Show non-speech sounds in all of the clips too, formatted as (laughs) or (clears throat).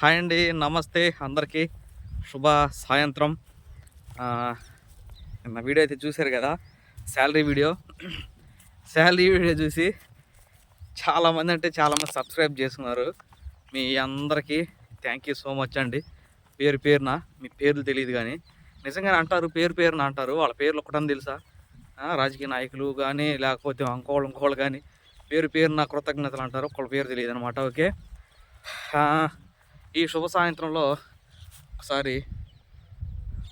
Hi అండి నమస్తే అందరికీ. శుభ సాయంత్రం. నిన్న వీడియో అయితే చూశారు కదా శాలరీ వీడియో. శాలరీ వీడియో చూసి చాలామంది అంటే చాలామంది సబ్స్క్రైబ్ చేసుకున్నారు మీ అందరికీ థ్యాంక్ యూ సో మచ్ అండి. పేరు పేరున మీ పేర్లు తెలియదు కానీ. నిజంగానే అంటారు పేరు పేరున అంటారు. వాళ్ళ పేర్లు ఒకటని తెలుసా? రాజకీయ నాయకులు కానీ లేకపోతే ఇంకోళ్ళు ఇంకోళ్ళు కానీ పేరు పేరున కృతజ్ఞతలు అంటారు. ఒకళ్ళ పేరు తెలియదు అనమాట ఓకే ఈ శుభ సాయంత్రంలో ఒకసారి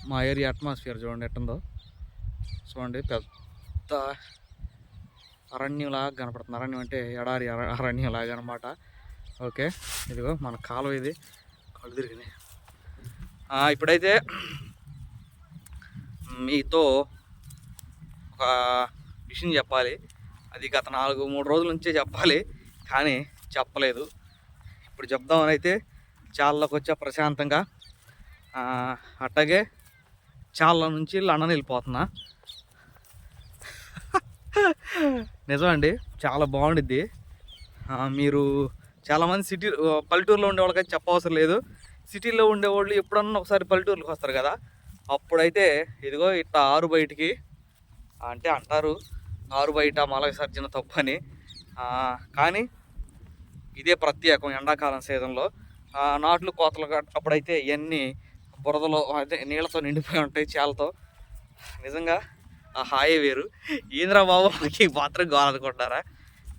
మా ఏరియా అట్మాస్ఫియర్ చూడండి ఎట్టుందో. చూడండి పెద్ద అరణ్యంలాగా కనపడుతుంది. అరణ్యం అంటే ఎడారి అర- అరణ్యంలాగా అనమాట ఓకే ఇదిగో మన కాలువ ఇది. కళ్ళు తిరిగినాయి. ఇప్పుడైతే మీతో ఒక విషయం చెప్పాలి. అది గత నాలుగు మూడు రోజుల నుంచే చెప్పాలి. కానీ చెప్పలేదు. ఇప్పుడు చెప్దామని అయితే చాలాకి వచ్చా ప్రశాంతంగా అట్టగే అట్లాగే నుంచి లండన్ వెళ్ళిపోతున్నా. నిజమండి చాలా బాగుండిద్ది. మీరు చాలామంది సిటీ పల్లెటూరులో ఉండే వాళ్ళకైతే చెప్పవసరం లేదు. సిటీలో ఉండేవాళ్ళు ఎప్పుడన్నా ఒకసారి పల్లెటూరులోకి వస్తారు కదా. అప్పుడైతే ఇదిగో ఇట్లా ఆరు బయటికి అంటే అంటారు ఆరు బయట మల విసర్జన తప్పు అని. కానీ ఇదే ప్రత్యేకం ఎండాకాలం సీజన్లో. నాట్లు కోతలు అప్పుడైతే ఇవన్నీ బురదలో అయితే నీళ్ళతో నిండిపోయి ఉంటాయి చేలతో. నిజంగా ఆ హాయే వేరు. ఏంద్రా బాబు మనకి మాత్రం కావాలనుకుంటారా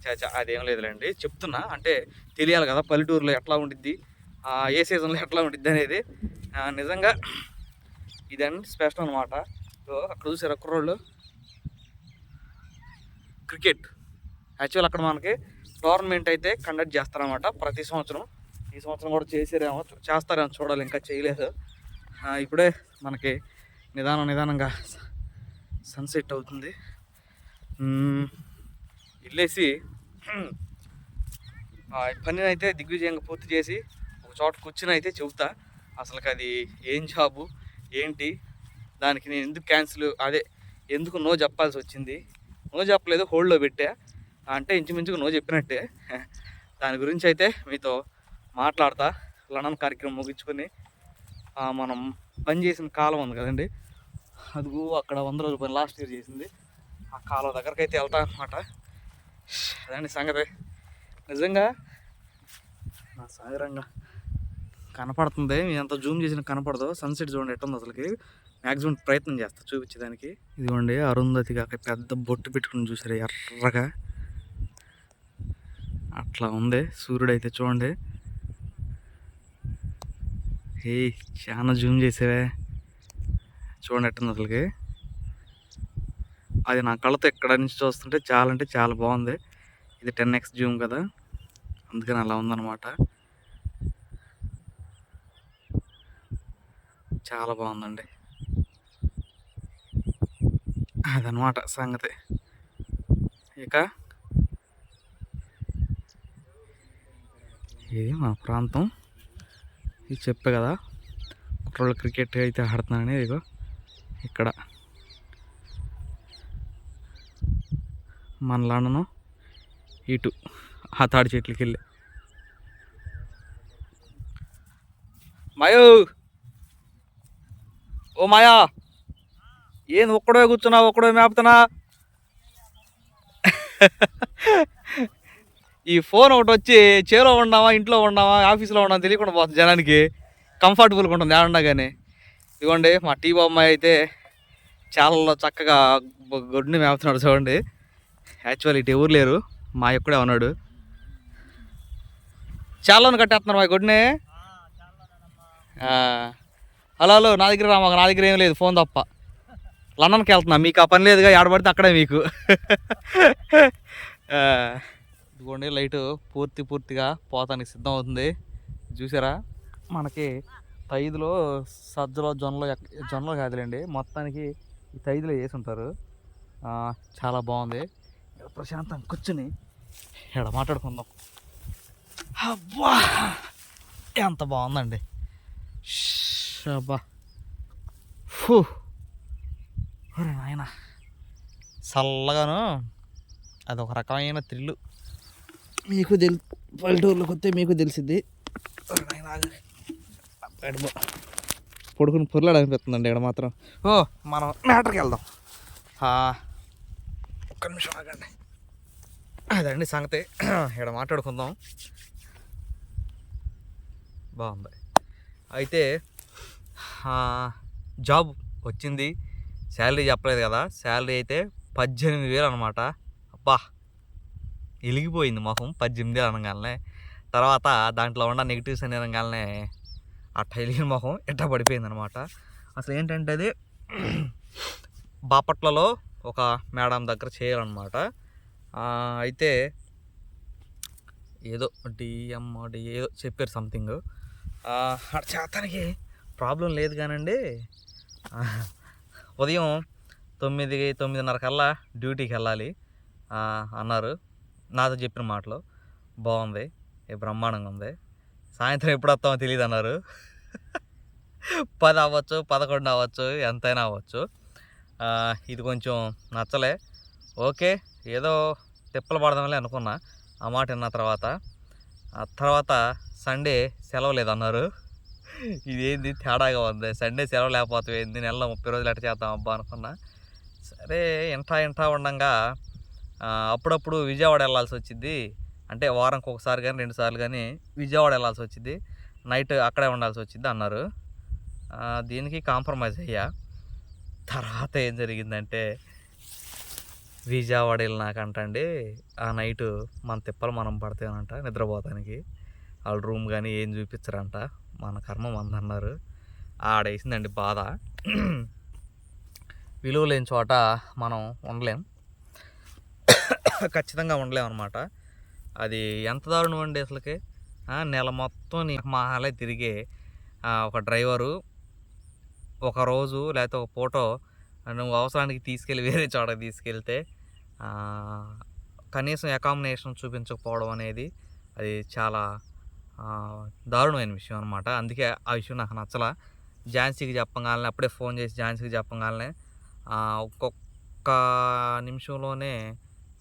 చాచా అదేం లేదులేండి. చెప్తున్నా అంటే తెలియాలి కదా పల్లెటూరులో ఎట్లా ఉండిద్ది ఏ సీజన్లో ఎట్లా ఉండిద్ది అనేది. నిజంగా ఇదండి స్పెషల్ అనమాట అక్కడ చూసారు కుర్రోళ్ళు? క్రికెట్. యాక్చువల్ అక్కడ మనకి టోర్నమెంట్ అయితే కండక్ట్ చేస్తారనమాట ప్రతి సంవత్సరం. ఈ సంవత్సరం కూడా చేసారేమో చేస్తారేమో చూడాలి ఇంకా చేయలేదు. ఇప్పుడే మనకి నిదానం నిదానంగా సన్సెట్ అవుతుంది. వెళ్ళేసి ఆ పనిని అయితే దిగ్విజయంగా పూర్తి చేసి ఒక చోట కూర్చుని అయితే చెబుతా. అసలుకి అది ఏం జాబు ఏంటి? దానికి నేను ఎందుకు క్యాన్సిల్ అదే ఎందుకు నో చెప్పాల్సి వచ్చింది? నో చెప్పలేదు హోల్డ్లో పెట్టా. అంటే ఇంచుమించుగా నో చెప్పినట్టే. దాని గురించి అయితే మీతో మాట్లాడతా. లండన్ కార్యక్రమం ముగించుకొని మనం పని చేసిన కాలం ఉంది కదండి. అదిగో అక్కడ వంద రోజుల పని లాస్ట్ ఇయర్ చేసింది. ఆ కాలువ దగ్గరికి అయితే వెళ్తా అనమాట అదండి సంగతి. నిజంగా నా సాగరంగా కనపడుతుంది. మీ అంత జూమ్ చేసిన కనపడదు. సన్సెట్ చూడండి ఎట్టుంది అసలుకి. మ్యాక్సిమం ప్రయత్నం చేస్తా చూపించేదానికి. ఇదిగోండి అరుంధతి కాక పెద్ద బొట్టు పెట్టుకుని చూసారు ఎర్రగా. అట్లా ఉంది. సూర్యుడు అయితే చూడండి. ఏ చాలా జూమ్ చేసేవే. చూడండి ఎట్టుంది అసలుకి. అది నా కళ్ళతో ఎక్కడ నుంచి చూస్తుంటే చాలా అంటే చాలా బాగుంది. ఇది టెన్ ఎక్స్ జూమ్ కదా. అందుకని అలా ఉందన్నమాట. చాలా బాగుందండి. అదనమాట సంగతి. ఇక? ఇది మా ప్రాంతం? ఇది చెప్పే కదా. కుట్రోళ్ళు క్రికెట్ అయితే ఆడుతున్నానని ఇదిగో ఇక్కడ. మనలాడను ఇటు. ఆ తాడి చెట్లకి వెళ్ళి. మాయో! ఓ మాయా! ఏంది ఒక్కడే కూర్చున్నావు ఒక్కడే మేపుతున్నా (laughs) ఈ ఫోన్ ఒకటి వచ్చి చేలో ఉన్నామా ఇంట్లో ఉన్నామా ఆఫీస్లో ఉన్నామా తెలియకుండా పోతుంది జనానికి. కంఫర్టబుల్గా ఉంటుంది ఏమన్నా కానీ. ఇదిగోండి మా టీ బొమ్మాయి అయితే చాలా చక్కగా గొడ్డుని మేపుతున్నాడు చూడండి. యాక్చువల్ ఇటు ఎవరు లేరు మా ఎక్కడే ఉన్నాడు. చాలా కట్టేస్తున్నారు మా గొడ్డుని. హలో హలో నా దగ్గర రా మాకు నా దగ్గర ఏం లేదు ఫోన్ తప్ప. లండన్కి వెళ్తున్నా మీకు ఆ పని లేదుగా ఏడబడితే అక్కడే మీకు. (laughs) ఇదిగోండి లైట్ పూర్తి పూర్తిగా పోతానికి సిద్ధం అవుతుంది చూసారా? మనకి తైదులో సజ్జలో జొన్నలో జొన్నలు కాదులేండి మొత్తానికి ఈ తైదులో వేసి ఉంటారు. చాలా బాగుంది. ప్రశాంతం కూర్చుని ఇక్కడ మాట్లాడుకుందాం. అబ్బా! ఎంత బాగుందండి. షబ్బా ఫూ! నాయన చల్లగాను అదొక రకమైన థ్రిల్లు. మీకు తెలి పల్లెటూరులోకి వస్తే మీకు తెలిసిద్ది. పడుకుని పొడుకుని పొరలాడు అనిపిస్తుందండి ఇక్కడ మాత్రం. ఓ మనం మ్యాటర్కి వెళ్దాం. ఒక్క నిమిషం ఆగండి. అదండి సంగతి. ఇక్కడ మాట్లాడుకుందాం. బాగుంది. అయితే జాబ్ వచ్చింది. శాలరీ చెప్పలేదు కదా. శాలరీ అయితే పద్దెనిమిది వేలు అనమాట అబ్బా. వెలిగిపోయింది మొహం పద్దెనిమిది అనగానే. తర్వాత దాంట్లో ఉన్న నెగిటివ్స్ అని అనగానే అట్ట వెలిగిన మొహం ఎట్ట పడిపోయింది అనమాట అసలు ఏంటంటే అది (clears throat) బాపట్లలో ఒక మేడం దగ్గర చేయాలన్నమాట. అయితే ఏదో డిఎం డి ఏదో చెప్పారు సంథింగ్. అక్కడ చేతానికి ప్రాబ్లం లేదు కానండి. ఉదయం తొమ్మిది తొమ్మిదిన్నర కల్లా డ్యూటీకి వెళ్ళాలి. అన్నారు. నాతో చెప్పిన మాటలు. బాగుంది. ఏ బ్రహ్మాండంగా ఉంది. సాయంత్రం ఎప్పుడు వస్తామో తెలియదు అన్నారు. పది అవ్వచ్చు పదకొండు అవ్వచ్చు ఎంతైనా అవ్వచ్చు. ఇది కొంచెం నచ్చలే. ఓకే ఏదో తిప్పలు పడదాంలే అనుకున్నా. ఆ మాట విన్న తర్వాత ఆ తర్వాత సండే సెలవు లేదన్నారు ఇదేంది తేడాగా ఉంది. సండే సెలవు లేకపోతే ఏంది? నెలలో ముప్పై రోజులు ఎట్ట చేద్దాం అబ్బా అనుకున్నా. సరే ఇంటా ఇంటా ఉండంగా అప్పుడప్పుడు విజయవాడ వెళ్ళాల్సి వచ్చింది అంటే వారంకి ఒకసారి కానీ రెండు సార్లు కానీ విజయవాడ వెళ్ళాల్సి వచ్చింది నైట్ అక్కడే ఉండాల్సి వచ్చింది అన్నారు. దీనికి కాంప్రమైజ్ అయ్యా. తర్వాత ఏం జరిగిందంటే విజయవాడ వెళ్ళినాకంటండి ఆ నైట్ మన తిప్పలు మనం పడతానంట నిద్రపోతానికి. వాళ్ళ రూమ్ కానీ ఏం చూపించరంట మన కర్మ మందన్నారు. ఆడేసిందండి బాధ. విలువ లేని చోట మనం ఉండలేం. ఖచ్చితంగా ఉండలేం అనమాట అది ఎంత దారుణం అండి అసలుకి? నెల మొత్తం నీ మహాలే తిరిగే ఒక డ్రైవరు ఒక రోజు లేకపోతే ఒక ఫోటో నువ్వు అవసరానికి తీసుకెళ్ళి వేరే చోటకి తీసుకెళ్తే కనీసం అకామినేషన్ చూపించకపోవడం అనేది అది చాలా దారుణమైన విషయం అనమాట అందుకే ఆ విషయం నాకు నచ్చలా. ఝాన్సీకి చెప్పగానే అప్పుడే ఫోన్ చేసి ఝాన్సీకి చెప్పగానే ఒక్కొక్క నిమిషంలోనే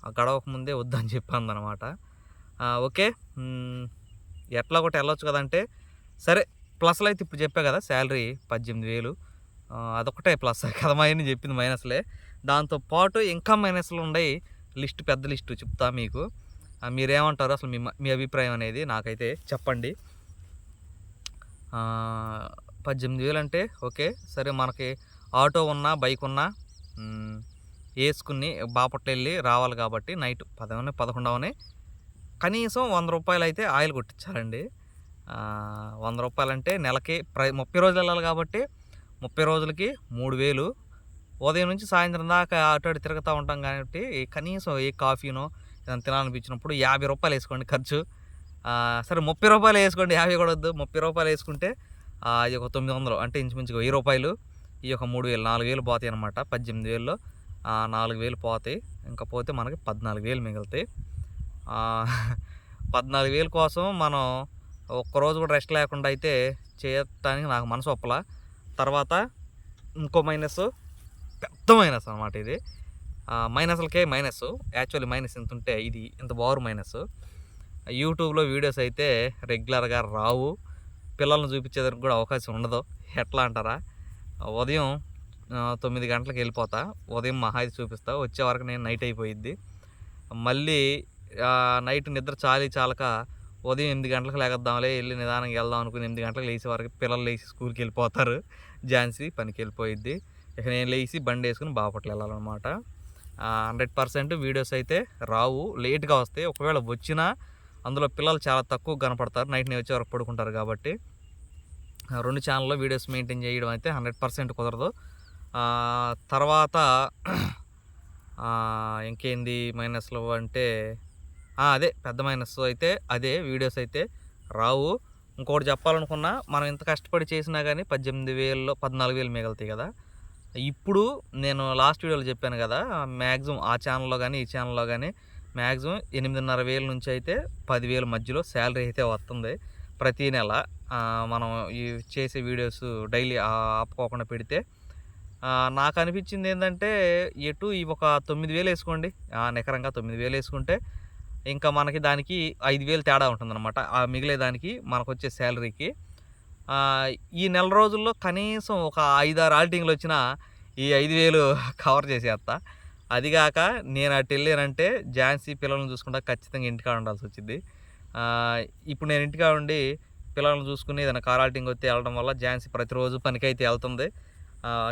ఆ గడవక ముందే వద్దని చెప్పిందనమాట ఓకే. ఎట్లా ఒకటి వెళ్ళొచ్చు కదంటే సరే ప్లస్లో అయితే ఇప్పుడు చెప్పా కదా శాలరీ పద్దెనిమిది వేలు. అదొకటే ప్లస్ (laughs) కదా అని చెప్పింది మైనస్లే. దాంతో పాటు ఇంకా మైనస్లు ఉన్నాయి లిస్ట్ పెద్ద లిస్టు చెప్తా మీకు. మీరేమంటారు అసలు మీ మీ అభిప్రాయం అనేది నాకైతే చెప్పండి. పద్దెనిమిది వేలు అంటే ఓకే. సరే మనకి ఆటో ఉన్నా బైక్ ఉన్నా వేసుకుని బాపట్ల వెళ్ళి రావాలి కాబట్టి నైట్ పదవని పదకొండవని. కనీసం వంద రూపాయలు అయితే ఆయిల్ కొట్టించాలండి. వంద రూపాయలంటే నెలకి ప్ర ముప్పై రోజులు వెళ్ళాలి కాబట్టి ముప్పై రోజులకి మూడు వేలు. ఉదయం నుంచి సాయంత్రం దాకా అటు అటు తిరుగుతూ ఉంటాం కాబట్టి కనీసం ఏ కాఫీనో ఏదైనా తినాలనిపించినప్పుడు యాభై రూపాయలు వేసుకోండి ఖర్చు. సరే ముప్పై రూపాయలు వేసుకోండి యాభై కూడా వద్దు. ముప్పై రూపాయలు వేసుకుంటే ఇది ఒక తొమ్మిది వందలు అంటే ఇంచుమించుగా వెయ్యి రూపాయలు. ఈ యొక్క మూడు వేలు నాలుగు వేలు పోతాయి అనమాట పద్దెనిమిది వేల్లో. నాలుగు వేలు పోతాయి. ఇంకా పోతే మనకి పద్నాలుగు వేలు మిగులుతాయి. (laughs) పద్నాలుగు వేలు కోసం మనం ఒక్కరోజు కూడా రెస్ట్ లేకుండా అయితే చేయటానికి నాకు మనసు ఒప్పలా. తర్వాత ఇంకో మైనస్ పెద్ద మైనస్ అనమాట ఇది. మైనస్లకే మైనస్. యాక్చువల్లీ మైనస్ ఎంత ఉంటే ఇది ఇంత బారు మైనస్. యూట్యూబ్లో వీడియోస్ అయితే రెగ్యులర్గా రావు. పిల్లల్ని చూపించేదానికి కూడా అవకాశం ఉండదు. ఎట్లా అంటారా? ఉదయం తొమ్మిది గంటలకు వెళ్ళిపోతా. ఉదయం మహా అయితే చూపిస్తా. వచ్చే వరకు నేను నైట్ అయిపోయిద్ది. మళ్ళీ నైట్ నిద్ర చాలి చాలక ఉదయం ఎనిమిది గంటలకు లేకద్దాంలే వెళ్ళి నిదానంగా వెళ్దాం అనుకుని ఎనిమిది గంటలకు లేచే వరకు పిల్లలు లేచి స్కూల్కి వెళ్ళిపోతారు. ఝాన్సీ పనికి వెళ్ళిపోయిద్ది. ఇక నేను లేచి బండి వేసుకుని బాపట్ల వెళ్ళాలన్నమాట. హండ్రెడ్ పర్సెంట్ వీడియోస్ అయితే రావు. లేట్గా వస్తాయి ఒకవేళ వచ్చినా అందులో పిల్లలు చాలా తక్కువ కనపడతారు. నైట్ నేను వచ్చే వరకు పడుకుంటారు కాబట్టి. రెండు ఛానల్లో వీడియోస్ మెయింటైన్ చేయడం అయితే హండ్రెడ్ పర్సెంట్ కుదరదు. తర్వాత (clears throat) ఇంకేంది మైనస్లు అంటే అదే పెద్ద మైనస్ అయితే అదే వీడియోస్ అయితే రావు. ఇంకోటి చెప్పాలనుకున్నా మనం ఇంత కష్టపడి చేసినా కానీ పద్దెనిమిది వేలలో పద్నాలుగు వేలు మిగులుతాయి కదా. ఇప్పుడు నేను లాస్ట్ వీడియోలో చెప్పాను కదా మ్యాక్సిమం ఆ ఛానల్లో కానీ ఈ ఛానల్లో కానీ మ్యాక్సిమం ఎనిమిదిన్నర వేల నుంచి అయితే పదివేల మధ్యలో శాలరీ అయితే వస్తుంది ప్రతి నెల. మనం ఈ చేసే వీడియోస్ డైలీ ఆపుకోకుండా పెడితే నాకు అనిపించింది ఏంటంటే ఎటు ఈ ఒక తొమ్మిది వేలు వేసుకోండి. నికరంగా తొమ్మిది వేలు వేసుకుంటే ఇంకా మనకి దానికి ఐదు వేలు తేడా ఉంటుందన్నమాట. ఆ మిగిలే దానికి మనకు వచ్చే శాలరీకి ఈ నెల రోజుల్లో కనీసం ఒక ఐదారు ఆల్టింగ్లు వచ్చినా ఈ ఐదు వేలు కవర్ చేసేస్తా. అదిగాక నేను అటు వెళ్ళానంటే ఝాన్సీ పిల్లల్ని చూసుకుంటా ఖచ్చితంగా ఇంటికాడ ఉండాల్సి వచ్చింది ఇప్పుడు నేను ఇంటికాడ ఉండి పిల్లల్ని చూసుకుని ఏదైనా కార్ ఆల్టింగ్ వస్తే వెళ్ళడం వల్ల ఝాన్సీ ప్రతిరోజు పనికైతే వెళ్తుంది.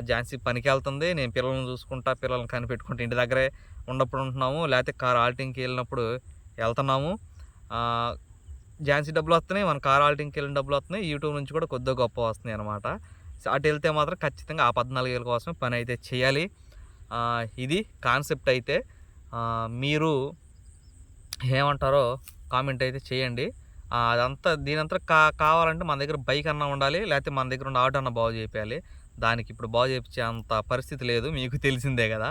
ఝాన్సీ పనికి వెళ్తుంది. నేను పిల్లల్ని చూసుకుంటా పిల్లల్ని కనిపెట్టుకుంటా ఇంటి దగ్గరే ఉన్నప్పుడు ఉంటున్నాము. లేకపోతే కార్ ఆల్టింగ్కి వెళ్ళినప్పుడు వెళ్తున్నాము. ఝాన్సీ డబ్బులు వస్తున్నాయి. మన కార్ ఆల్టింగ్కి వెళ్ళిన డబ్బులు వస్తున్నాయి. యూట్యూబ్ నుంచి కూడా కొద్దిగా గొప్ప వస్తున్నాయి అనమాట అటు వెళ్తే మాత్రం ఖచ్చితంగా ఆ పద్నాలుగు వేల కోసమే పని అయితే చేయాలి. ఇది కాన్సెప్ట్ అయితే. మీరు ఏమంటారో కామెంట్ అయితే చేయండి. అదంతా దీనంతా కా కావాలంటే మన దగ్గర బైక్ అన్నా ఉండాలి. లేకపోతే మన దగ్గర ఉన్న ఆటో అన్న బాగు చేయాలి దానికి ఇప్పుడు బాగు చేయించే అంత పరిస్థితి లేదు మీకు తెలిసిందే కదా.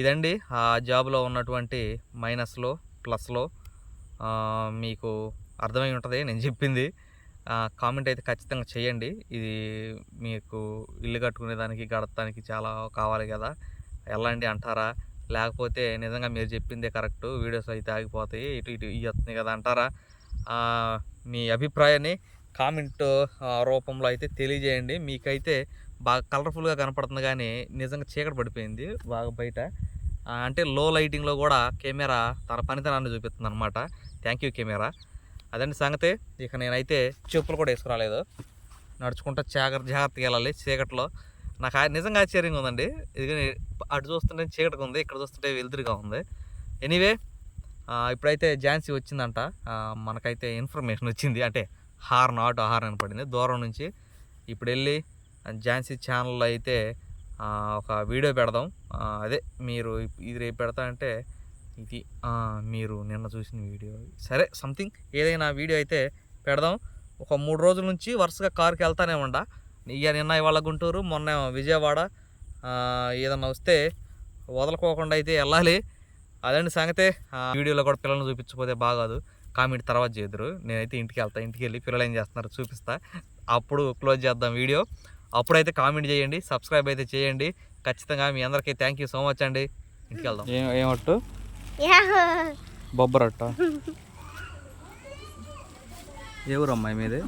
ఇదండి ఆ జాబ్లో ఉన్నటువంటి మైనస్లో ప్లస్లో మీకు అర్థమై ఉంటుంది నేను చెప్పింది. కామెంట్ అయితే ఖచ్చితంగా చేయండి. ఇది మీకు ఇల్లు కట్టుకునే దానికి గడపడానికి చాలా కావాలి కదా. వెళ్ళండి అంటారా? లేకపోతే నిజంగా మీరు చెప్పిందే కరెక్ట్ వీడియోస్ అయితే ఆగిపోతాయి ఇటు ఇటు ఇవి వస్తున్నాయి కదా అంటారా? మీ అభిప్రాయాన్ని కామెంట్ రూపంలో అయితే తెలియజేయండి. మీకైతే బాగా కలర్ఫుల్గా కనపడుతుంది కానీ నిజంగా చీకటి పడిపోయింది బాగా బయట. అంటే లో లైటింగ్లో కూడా కెమెరా తన పనితనాన్ని చూపిస్తుంది అనమాట థ్యాంక్ యూ కెమెరా. అదండి సంగతి. ఇక నేనైతే చెప్పులు కూడా వేసుకురాలేదు. నడుచుకుంటా జాగ్రత్త జాగ్రత్తగా వెళ్ళాలి చీకట్లో. నాకు నిజంగా ఆశ్చర్యంగా ఉందండి. ఇది అటు చూస్తుంటే చీకటిగా ఉంది ఇక్కడ చూస్తుంటే వెలుతురుగా ఉంది. ఎనీవే ఇప్పుడైతే ఝాన్సీ వచ్చిందంట. మనకైతే ఇన్ఫర్మేషన్ వచ్చింది. అంటే హార్న్ ఆటో హార్న్ అని పడింది. దూరం నుంచి ఇప్పుడు వెళ్ళి ఝాన్సీ ఛానల్లో అయితే ఒక వీడియో పెడదాం. అదే మీరు ఇది రేపు పెడతా అంటే ఇది మీరు నిన్న చూసిన వీడియో. సరే సంథింగ్ ఏదైనా వీడియో అయితే పెడదాం. ఒక మూడు రోజుల నుంచి వరుసగా కారుకి వెళ్తానే ఉండా. ఇక నిన్న ఇవాళ గుంటూరు మొన్న విజయవాడ ఏదన్నా వస్తే వదలకోకుండా అయితే వెళ్ళాలి. అదండి సంగతే. ఆ, వీడియోలో కూడా పిల్లల్ని చూపించకపోతే బాగాదు. కామెంట్ తర్వాత చేద్దరు. నేనైతే ఇంటికి వెళ్తా. ఇంటికి వెళ్ళి పిల్లలు ఏం చేస్తున్నారో చూపిస్తా. అప్పుడు క్లోజ్ చేద్దాం వీడియో. అప్పుడైతే కామెంట్ చేయండి సబ్స్క్రైబ్ అయితే చేయండి. ఖచ్చితంగా మీ అందరికీ థ్యాంక్ యూ సో మచ్ అండి. ఇంటికి వెళ్దాం ఏమట్టు బొబ్బరట్ట. ఏ ఊరు అమ్మాయి మీది?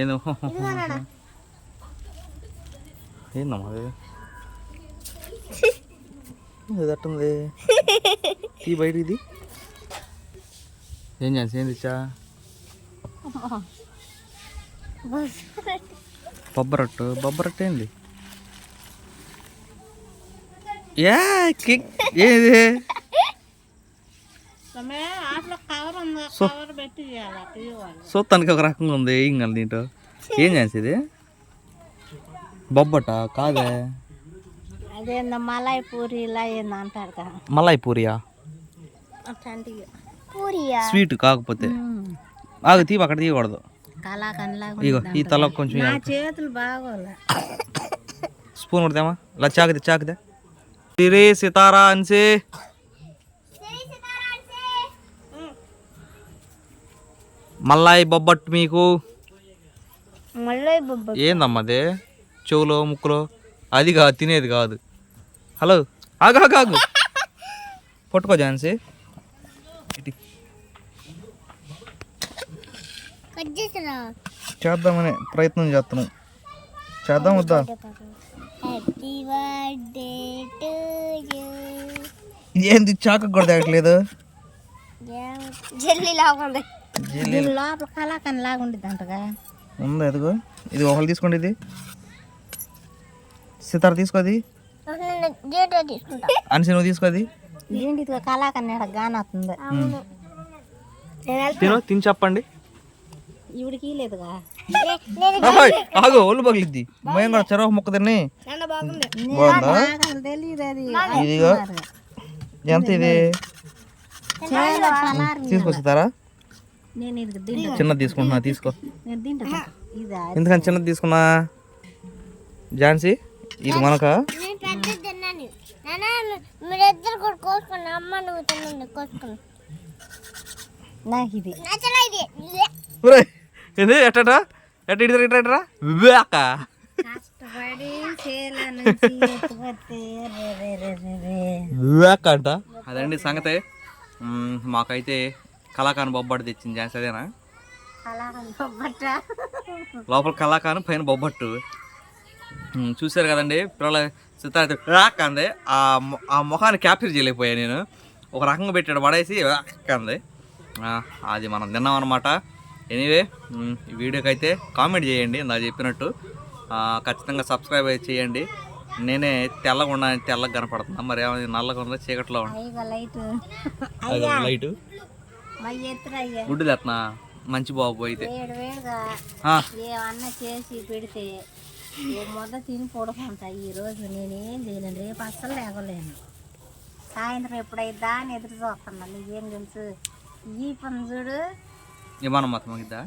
ఏందో? ఏందమ్మా అది? (laughs) ఇది అట్టుంది. (laughs) తీ బయట ఇది. ఏం చేసి ఏం తెచ్చా? బొబ్బరట్టు బొబ్బరట్టు ఏంది? ఏ కిక్ ఏది? చూస్తానికి ఒక రకంగా ఉంది ఏం కాదు దీంట్లో ఏం చేసేది బొబ్బట కాదే? అదేందో మలై పూరి ఇలా ఏందో అంటారు కదా. మలాయి పూరియా? పూరియా? స్వీట్ కాకపోతే. ఆగు తీపి అక్కడ తీయకూడదు. ఇగో ఈ తల కొంచెం నా చేతులు బాగోలే. స్పూన్ కొడతామా? ఇలా చాకుదే చాకుదే. రే సితారా అన్సే. మల్లాయి బొబ్బట్టు మీకు. మళ్ళీ బొబ్బ ఏందమ్మా అదే? చెవులో ముక్కులో? అది కాదు తినేది కాదు. హలో ఆగు ఆగు ఆగు. (laughs) పట్టుకో ఝాన్సీ చేద్దామని ప్రయత్నం చేస్తున్నాం. చేద్దాం వద్దా? ఏంది చాకు కూడా తగ్గట్లేదు జల్లి లాగా ఉంది. జెల్లీ దీని లోపల కళాకన్ అంటగా ఉంది ఎదుగో ఇది ఒకళ్ళు తీసుకోండి ఇది. సితార తీసుకోది తీసుకుంటా. అనిసి నువ్వు తీసుకోది ఏంటి కళాకన్ గాన వస్తుంది తిను తిని చెప్పండి. ఇవిడికి లేదుగా ఆగు ఒళ్ళు పగిలిద్ది. మేము కూడా చెరవ మొక్క తిని బాగుందా. ఇదిగో. ఎంత ఇది. తీసుకొస్తారా? చిన్నది తీసుకుంటున్నా తీసుకో. నేను తింటా. ఇదా ఎందుకని చిన్నది తీసుకున్నా? ఝాన్సీ ఇది మనక? నాకు ఇది. ఇది ఎట్టట ఎట్ట ఇటు ఇటు ఇటురా వేక కష్టపడి చేల నుంచి ఎత్తుకొస్తే రే రే రే రే రే. వేక అంట. అదండి సంగతే. మాకైతే కళాకాని బొబ్బడి తెచ్చింది ఝాన్సీ అదేనా? అలా బొబ్బట్ట? లోపల కళాకాను పైన బొబ్బట్టు. చూశారు కదండి పిల్లల సితార రాక్ అంది. ఆ ముఖాన్ని క్యాప్చర్ చేయలేకపోయా నేను. ఒక రకంగా పెట్టాడు పడేసి రాక్ అంది. ఆ, అది మనం తిన్నాం అనమాట ఎనీవే ఈ వీడియోకి అయితే కామెంట్ చేయండి నా చెప్పినట్టు. ఆ, ఖచ్చితంగా సబ్స్క్రైబ్ అయితే చేయండి. నేనే తెల్లగా ఉన్నా తెల్లగా కనపడుతున్నా. మరి ఏమైనా నల్లగా ఉందా? చీకట్లో లైట్. గుడ్డు తెస్తున్నా మంచి బాబు అయితే. ఏమన్నా చేసి పెడితే ఓ ముద్ద తిని పడుకుంటా ఈ రోజు. నేనేం చేయలేను. రేపు అస్సలు లేగలేను సాయంత్రం ఎప్పుడైద్దా అని ఎదురు చూస్తున్నా. నీకేం తెలుసు? ఈ పని చూడు. విమానం మొత్తం ఇద్దా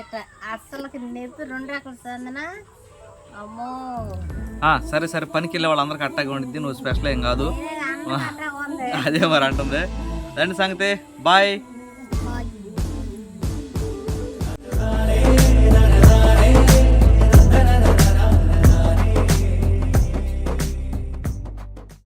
ఇట్లా అస్సలకి నొప్పి రెండు రకాల అమ్మో. సరే సరే పనికి వెళ్ళే వాళ్ళందరికీ అట్టాగా ఉండిద్ది నువ్వు స్పెషల్ ఏం కాదు. అదే మరి అంటుంది. రండి సంగతి బాయ్.